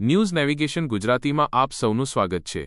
News navigation ગુજરાતીમાં આપ સૌનું સ્વાગત છે.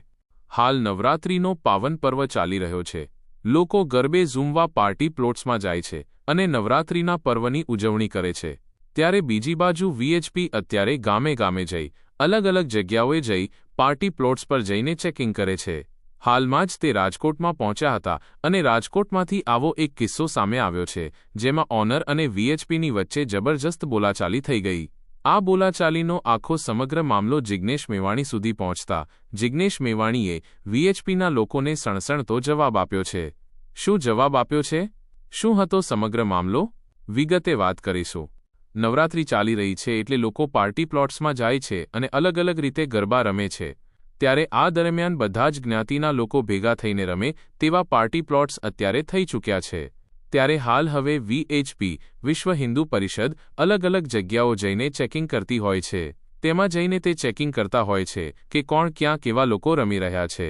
હાલ નવરાત્રિનો પાવન પર્વ ચાલી રહ્યો છે. લોકો ગરબે ઝૂમવા પાર્ટી પ્લોટ્સમાં જાય છે અને નવરાત્રિના પર્વની ઉજવણી કરે છે. ત્યારે બીજી બાજુ વીએચપી અત્યારે ગામે ગામે જઈ, અલગ અલગ જગ્યાઓએ જઈ, પાર્ટી પ્લોટ્સ પર જઈને ચેકિંગ કરે છે. હાલમાં જ તે રાજકોટમાં પહોંચ્યા હતા અને રાજકોટમાંથી આવો એક કિસ્સો સામે આવ્યો છે, જેમાં ઓનર અને વીએચપીની વચ્ચે જબરજસ્ત બોલાચાલી થઈ ગઈ. આ બોલાચાલીનો આખો સમગ્ર મામલો જિગ્નેશ મેવાણી સુધી પહોંચતા, જિગ્નેશ મેવાણીએ વીએચપીના લોકોને સણસણતો જવાબ આપ્યો છે. શું જવાબ આપ્યો છે? શું હતો સમગ્ર મામલો? વિગતે વાત કરીશું. નવરાત્રી ચાલી રહી છે એટલે લોકો પાર્ટી પ્લોટ્સમાં જાય છે અને અલગ અલગ રીતે ગરબા રમે છે. ત્યારે આ દરમિયાન બધા જ જ્ઞાતિના લોકો ભેગા થઈને રમે તેવા પાર્ટી પ્લોટ્સ અત્યારે થઈ ચૂક્યા છે. ત્યારે હાલ હવે વીએચપી વિશ્વ હિન્દુ પરિષદ, અલગ અલગ જગ્યાઓ જઈને ચેકિંગ કરતી હોય છે. તેમાં જઈને તે ચેકિંગ કરતા હોય છે કે કોણ ક્યાં કેવા લોકો રમી રહ્યા છે.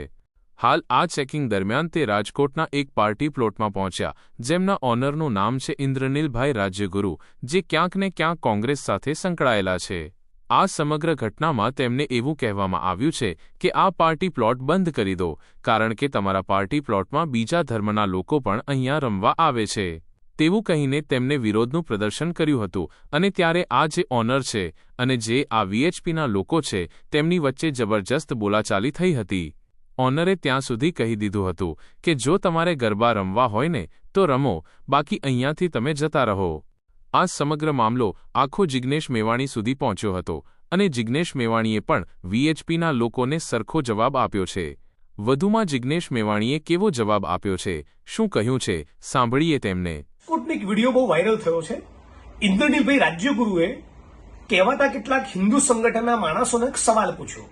હાલ આ ચેકિંગ દરમિયાન તે રાજકોટના એક પાર્ટી પ્લોટમાં પહોંચ્યા, જેમના ઓનરનું નામ છે ઇન્દ્રનીલભાઈ રાજ્યગુરુ, જે ક્યાંક ને ક્યાંક કોંગ્રેસ સાથે સંકળાયેલા છે. આ સમગ્ર ઘટનામાં તેમને એવું કહેવામાં આવ્યું છે કે આ પાર્ટી પ્લોટ બંધ કરી દો, કારણ કે તમારા પાર્ટી પ્લોટમાં બીજા ધર્મના લોકો પણ અહીંયા રમવા આવે છે. તેવું કહીને તેમને વિરોધનું પ્રદર્શન કર્યું હતું, અને ત્યારે આ જે ઓનર છે, અને જે આ વીએચપીના લોકો છે, તેમની વચ્ચે જબરજસ્ત બોલાચાલી થઈ હતી. ઓનરે ત્યાં સુધી કહી દીધું હતું કે, જો તમારે ગરબા રમવા હોય ને, તો રમો, બાકી અહીંયાથી તમે જતા રહો. આ સમગ્ર મામલો આખો જિગ્નેશ મેવાણી સુધી પહોંચ્યો હતો અને જિગ્નેશ મેવાણીએ પણ વીએચપીના લોકોને સરખો જવાબ આપ્યો છે. વધુમાં જિગ્નેશ મેવાણીએ કેવો જવાબ આપ્યો છે? શું કહ્યું છે? સાંભળીએ તેમને. સ્પુટનિક વીડિયો બહુ વાયરલ થયો છે. ઇન્દ્રનીલભાઈ રાજ્યગુરુએ કહેવાતા કેટલાક હિન્દુ સંગઠનના માણસોને એક સવાલ પૂછ્યો.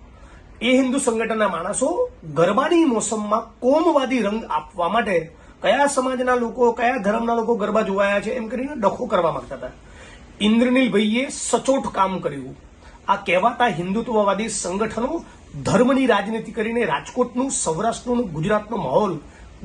એ હિન્દુ સંગઠનના માણસો ગરબાની મોસમમાં કોમવાદી રંગ આપવા માટે કયા સમાજના લોકો, કયા ધર્મના લોકો ગરબા જોવાયા છે, એમ કરીને ડખો કરવા માંગતા હતા. ઇન્દ્રનીલભાઈએ સચોટ કામ કર્યું. આ કહેવાતા હિન્દુત્વવાદી સંગઠનો ધર્મની રાજનીતિ કરીને રાજકોટનું, સૌરાષ્ટ્રનું, ગુજરાતનો માહોલ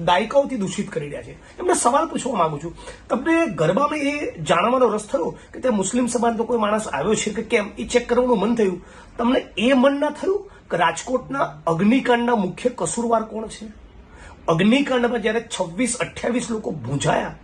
દાયકાઓથી દૂષિત કરી રહ્યા છે. એમને સવાલ પૂછવા માંગુ છું. તમને ગરબામાં એ જાણવાનો રસ થયો કે તે મુસ્લિમ સમાજનો કોઈ માણસ આવ્યો છે કે કેમ? એ ચેક કરવાનું મન થયું. તમને એ મન ના થયું કે રાજકોટના અગ્નિકાંડના મુખ્ય કસૂરવાર કોણ છે? અગ્નિકાંડમાં જ્યારે છવ્વીસ, અઠ્યાવીસ લોકો ભૂંજાયા,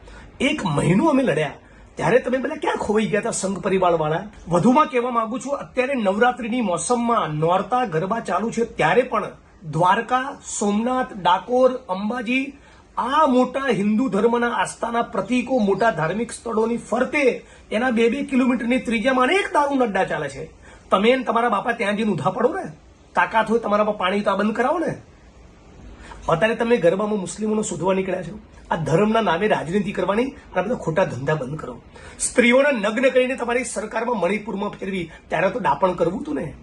એક મહિનો અમે લડ્યા, ત્યારે તમે બધા ક્યાં ખોવાઈ ગયા હતા સંઘ પરિવાર વાળા વધુમાં કહેવા માંગુ છું, અત્યારે નવરાત્રીની મોસમમાં નોરતા ગરબા ચાલુ છે, ત્યારે પણ દ્વારકા, સોમનાથ, ડાકોર, અંબાજી, આ મોટા હિન્દુ ધર્મના આસ્થાના પ્રતીકો, મોટા ધાર્મિક સ્થળોની ફરતે એના બે બે કિલોમીટરની ત્રીજામાં અનેક દારૂ અડ્ડા ચાલે છે. તમે તમારા બાપા ત્યાં જઈને ઉધા પડો ને? તાકાત હોય તમારા પાણી તો બંધ કરાવો ને? અત્યારે તમે ગરબામાં મુસ્લિમોને શોધવા નીકળ્યા છો. આ ધર્મના નામે રાજનીતિ કરવાની અને બધા ખોટા ધંધા બંધ કરો. સ્ત્રીઓને નગ્ન કરીને તમારી સરકારમાં મણિપુરમાં ફેરવી ત્યારે તો દાપણ કરવું હતું ને?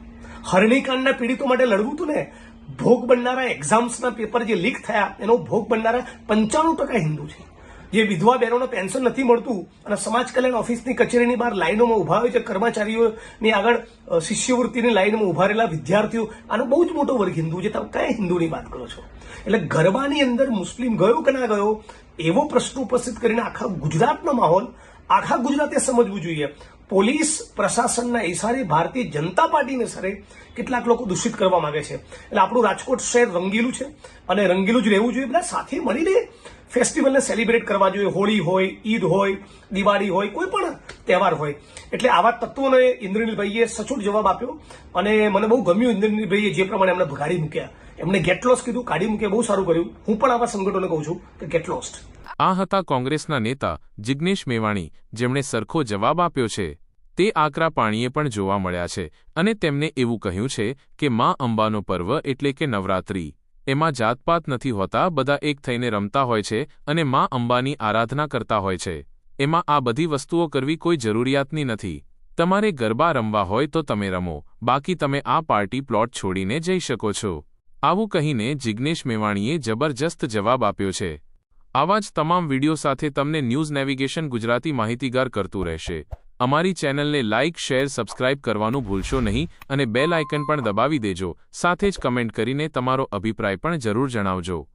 હરણીકાંડના પીડિતો માટે લડવું હતું ને? ભોગ બનનારા એક્ઝામ્સના પેપર જે લીક થયા, એનો ભોગ બનનારા પંચાણું ટકા હિન્દુ છે. જે વિધવા બહેનોને પેન્શન નથી મળતું અને સમાજ કલ્યાણ ઓફિસની કચેરીની બહાર લાઈનોમાં ઊભા હોય છે, કર્મચારીઓની આગળ શિષ્યવૃત્તિની લાઈનમાં ઊભા રહેલા વિદ્યાર્થીઓ, આનો બહુ જ મોટો વર્ગ હિન્દુ છે. તમે કયા હિન્દુની વાત કરો છો? એટલે ગરબાની અંદર મુસ્લિમ ગયો કે ના ગયો, એવો પ્રશ્ન ઉપસ્થિત કરીને આખા ગુજરાતનો માહોલ, આખા ગુજરાતે સમજવું જોઈએ. પોલીસ પ્રશાસનના ઇશારે ભારતીય જનતા પાર્ટીને સરે કેટલાક લોકો દૂષિત કરવા માંગે છે. એટલે આપણું રાજકોટ શહેર રંગીલું છે અને રંગીલું જ રહેવું જોઈએ. બધા સાથે મળીને ફેસ્ટિવલને સેલિબ્રેટ કરવા જોઈએ. હોળી હોય, ઈદ હોય, દિવાળી હોય, કોઈ પણ તહેવાર હોય. એટલે આવા તત્વોને ઇન્દ્રનીલભાઈએ સચોટ જવાબ આપ્યો અને મને બહુ ગમ્યું ઇન્દ્રનીલભાઈએ જે પ્રમાણે એમને ભગાડી મૂક્યા. એમને ગેટ લોસ્ટ કીધું, કાઢી મૂકે, બહુ સારું કર્યું. હું પણ આવા સંગઠનોને કહું છું કે ગેટ લોસ્ટ આ હતા કોંગ્રેસના નેતા જિગ્નેશ મેવાણી, જેમણે સરખો જવાબ આપ્યો છે. તે આકરા પાણીએ પણ જોવા મળ્યા છે અને તેમને એવું કહ્યું છે કે, મા અંબાનો પર્વ એટલે કે નવરાત્રી. એમાં જાતપાત નથી હોતા, બધા એક થઈને રમતા હોય છે અને મા અંબાની આરાધના કરતા હોય છે. એમાં આ બધી વસ્તુઓ કરવી કોઈ જરૂરિયાતની નથી. તમારે ગરબા રમવા હોય તો તમે રમો, બાકી તમે આ પાર્ટી પ્લોટ છોડીને જઈ શકો છો. આવું કહીને જિગ્નેશ મેવાણીએ જબરજસ્ત જવાબ આપ્યો છે. આવા જ તમામ વીડિયો સાથે તમને ન્યૂઝ નેવિગેશન ગુજરાતી માહિતીગાર કરતું રહેશે. અમારી ચેનલને લાઇક, શેર, સબસ્ક્રાઇબ કરવાનું ભૂલશો નહીં અને બેલ આઇકન પણ દબાવી દેજો. સાથે જ કમેન્ટ કરીને તમારો અભિપ્રાય પણ જરૂર જણાવજો.